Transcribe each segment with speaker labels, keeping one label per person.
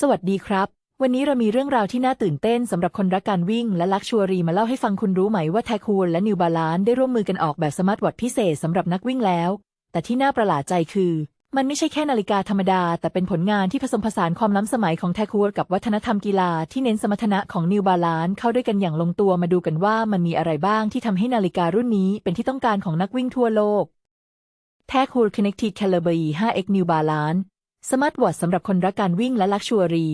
Speaker 1: สวัสดีครับ วันนี้เรามีเรื่องราวที่น่าตื่นเต้นสำหรับคนรักการวิ่งและลักชัวรีมาเล่าให้ฟังคุณรู้ไหมว่าแทคูลและนิวบาลานได้ร่วมมือกันออกแบบสมาร์ทวอทพิเศษสำหรับนักวิ่งแล้ว แต่ที่น่าประหลาดใจคือ มันไม่ใช่แค่นาฬิกาธรรมดา แต่เป็นผลงานที่ผสมผสานความล้ำสมัยของแทคูลกับวัฒนธรรมกีฬาที่เน้นสมรรถนะของนิวบาลานเข้าด้วยกันอย่างลงตัวมาดูกันว่ามันมีอะไรบ้างที่ทำให้นาฬิการุ่นนี้เป็นที่ต้องการของนักวิ่งทั่วโลกแทคูล Connected Calibre 5X New Balance สมาร์ทวอทสำหรับคนรักการวิ่งและลักชัวรี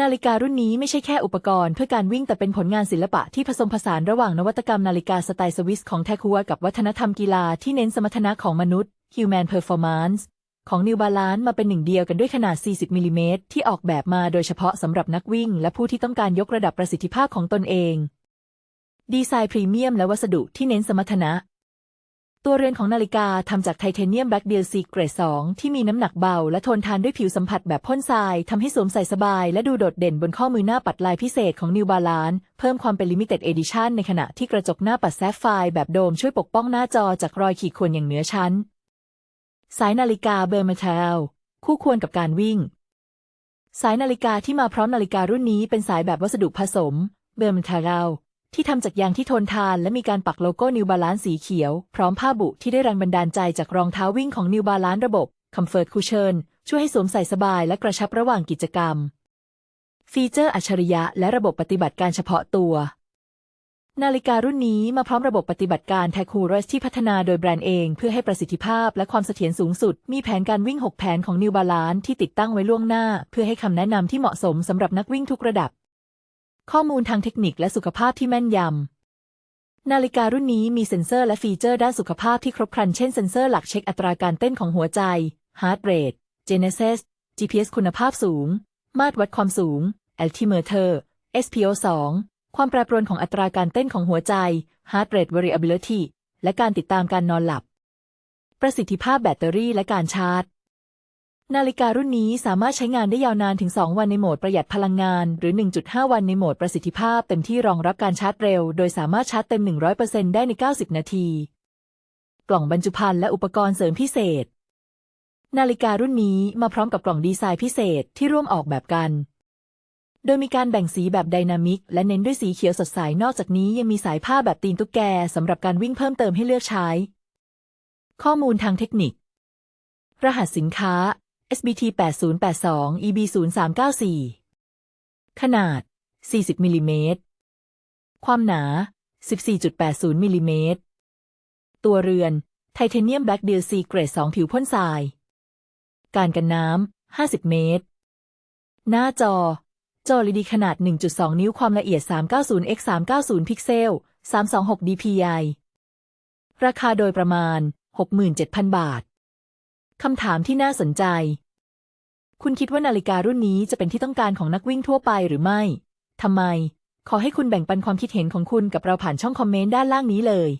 Speaker 1: นาฬิการุ่นนี้ไม่ใช่แค่อุปกรณ์เพื่อการวิ่งแต่เป็นผลงานศิลปะที่ผสมผสานระหว่างนวัตกรรมนาฬิกาสไตล์สวิสของแทคัวกับวัฒนธรรมกีฬาที่เน้นสมรรถนะของมนุษย์ Human Performance ของ New Balance มาเป็นหนึ่งเดียวกันด้วยขนาด 40 มิลลิเมตรที่ออกแบบมาโดยเฉพาะสำหรับนักวิ่ง และผู้ที่ต้องการยกระดับประสิทธิภาพของตนเอง ดีไซน์พรีเมียมและวัสดุที่เน้นสมรรถนะ ตัวเรือนของนาฬิกาทำจากไทเทเนียมแบล็กเดียลซีเกรด2ที่มีน้ำหนักเบาและทนทานด้วยผิวสัมผัสแบบพ่นทรายทำให้สวมใส่สบาย และดูโดดเด่นบนข้อมือหน้าปัดลายพิเศษของ New Balance เพิ่มความเป็น Limited Edition ในขณะที่กระจกหน้าปัดแซฟไฟร์แบบโดมช่วยปกป้องหน้าจอจากรอยขีดข่วนอย่างเหนือชั้น สายนาฬิกาเบอร์มาเทลคู่ควรกับการวิ่ง สายนาฬิกาที่มาพร้อมนาฬิการุ่นนี้เป็นสายแบบวัสดุผสม เบอร์มาเทล ที่ทำจากยางที่ทนทานและมีการปักโลโก้ New Balance สีเขียว พร้อมผ้าบุที่ได้แรงบันดาลใจจากรองเท้าวิ่งของ New Balance ระบบ Comfort Cushion ช่วยให้สวมใส่สบายและกระชับระหว่างกิจกรรม ฟีเจอร์อัจฉริยะและระบบปฏิบัติการเฉพาะตัว นาฬิการุ่นนี้มาพร้อมระบบปฏิบัติการ t a c u r u s ที่พัฒนาโดยแบรนด์เอง เพื่อให้ประสิทธิภาพและความเสถียรสูงสุด มีแผนการวิ่ง 6 แผนของ New Balance ที่ติดตั้งไว้ล่วงหน้า เพื่อให้คำแนะนำที่เหมาะสมสำหรับนักวิ่งทุกระดับ ข้อมูลทางเทคนิคและสุขภาพที่แม่นยำ นาฬิการุ่นนี้มีเซ็นเซอร์และฟีเจอร์ด้านสุขภาพที่ครบครัน เช่นเซ็นเซอร์หลักเช็คอัตราการเต้นของหัวใจ Heart Rate Genesis GPS คุณภาพสูง มาตรวัดความสูง Altimeter SPO2 ความแปรปรวนของอัตราการเต้นของหัวใจ Heart Rate Variability และการติดตามการนอนหลับ ประสิทธิภาพแบตเตอรี่และการชาร์จ นาฬิการุ่นนี้สามารถใช้งานได้ยาวนานถึง 2 วันในโหมดประหยัดพลังงาน หรือ 1.5 วันในโหมดประสิทธิภาพเต็มที่รองรับการชาร์จเร็ว โดยสามารถชาร์จเต็ม 100%ได้ใน 90 นาที กล่องบรรจุภัณฑ์และอุปกรณ์เสริมพิเศษ นาฬิการุ่นนี้มาพร้อมกับกล่องดีไซน์พิเศษที่ร่วมออกแบบกัน โดยมีการแบ่งสีแบบไดนามิก และเน้นด้วยสีเขียวสดใส นอกจากนี้ยังมีสายผ้าแบบตีนตุ๊กแกสำหรับการวิ่งเพิ่มเติมให้เลือกใช้ ข้อมูลทางเทคนิค รหัสสินค้า SBT 8082 EB 0394 ขนาด 40มิลิเมตร ความหนา 14.80มิลิเมตร ตัวเรือน ไทเทเนียมแบล็กเดียลซีเกรด 2 ผิวพ่นทราย การกันน้ำ 50 เมตร หน้าจอ จอ LED ขนาด 1.2 นิ้วความละเอียด 390 x 390 พิกเซล 326 dpi ราคาโดยประมาณ 67,000 บาท คำถามที่น่าสนใจ คุณคิดว่านาฬิการุ่นนี้จะเป็นที่ต้องการของนักวิ่งทั่วไปหรือไม่ ทำไม ขอให้คุณแบ่งปันความคิดเห็นของคุณกับเราผ่านช่องคอมเมนต์ด้านล่างนี้เลย